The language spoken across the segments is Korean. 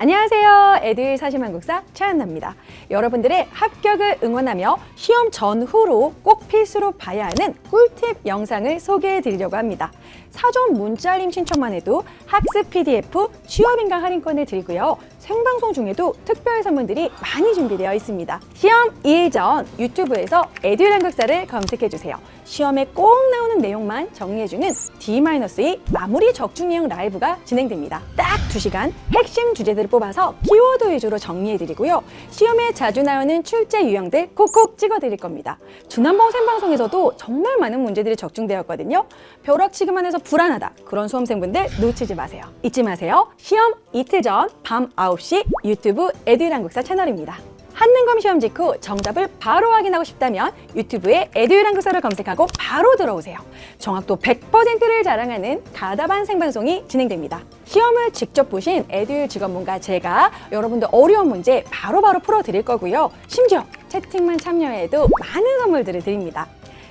안녕하세요. 에듀일 사심한국사 최한나입니다. 여러분들의 합격을 응원하며 시험 전후로 꼭 필수로 봐야 하는 꿀팁 영상을 소개해 드리려고 합니다. 사전 문자림 신청만 해도 학습 PDF 취업인강 할인권을 드리고요. 생방송 중에도 특별 선물들이 많이 준비되어 있습니다. 시험 2일 전 유튜브에서 에듀일 한국사를 검색해 주세요. 시험에 꼭 나오는 내용만 정리해주는 D-2 마무리 적중형 라이브가 진행됩니다. 딱 2시간 핵심 주제들을 뽑아서 키워드 위주로 정리해드리고요. 시험에 자주 나오는 출제 유형들 콕콕 찍어드릴 겁니다. 지난번 생방송에서도 정말 많은 문제들이 적중되었거든요. 벼락치기만 해서 불안하다. 그런 수험생분들 놓치지 마세요. 잊지 마세요. 시험 이틀 전 밤 9시 유튜브 에듀일 한국사 채널입니다. 한능검 시험 직후 정답을 바로 확인하고 싶다면 유튜브에 에듀일 한국사를 검색하고 바로 들어오세요. 정확도 100%를 자랑하는 가다반 생방송이 진행됩니다. 시험을 직접 보신 에듀일 직업문과 제가 여러분들 어려운 문제 바로 바로 풀어드릴 거고요. 심지어 채팅만 참여해도 많은 선물들을 드립니다.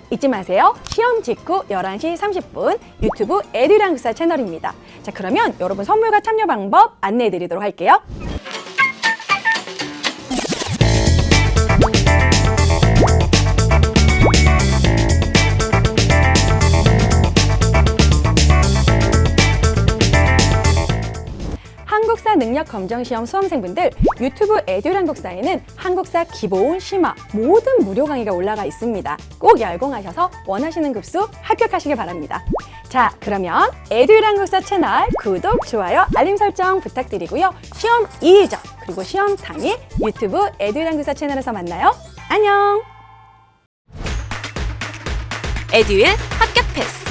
잊지 마세요. 시험 직후 11시 30분 유튜브 에듀일 한국사 채널입니다. 자, 그러면 여러분 선물과 참여 방법 안내해 드리도록 할게요. 한국사 능력 검정 시험 수험생분들 유튜브 에듀 한국사에는 한국사 기본, 심화 모든 무료 강의가 올라가 있습니다. 꼭 열공하셔서 원하시는 급수 합격하시길 바랍니다. 자, 그러면 에듀 한국사 채널 구독, 좋아요, 알림 설정 부탁드리고요. 시험 2일 전 그리고 시험 당일 유튜브 에듀 한국사 채널에서 만나요. 안녕. 에듀윌 합격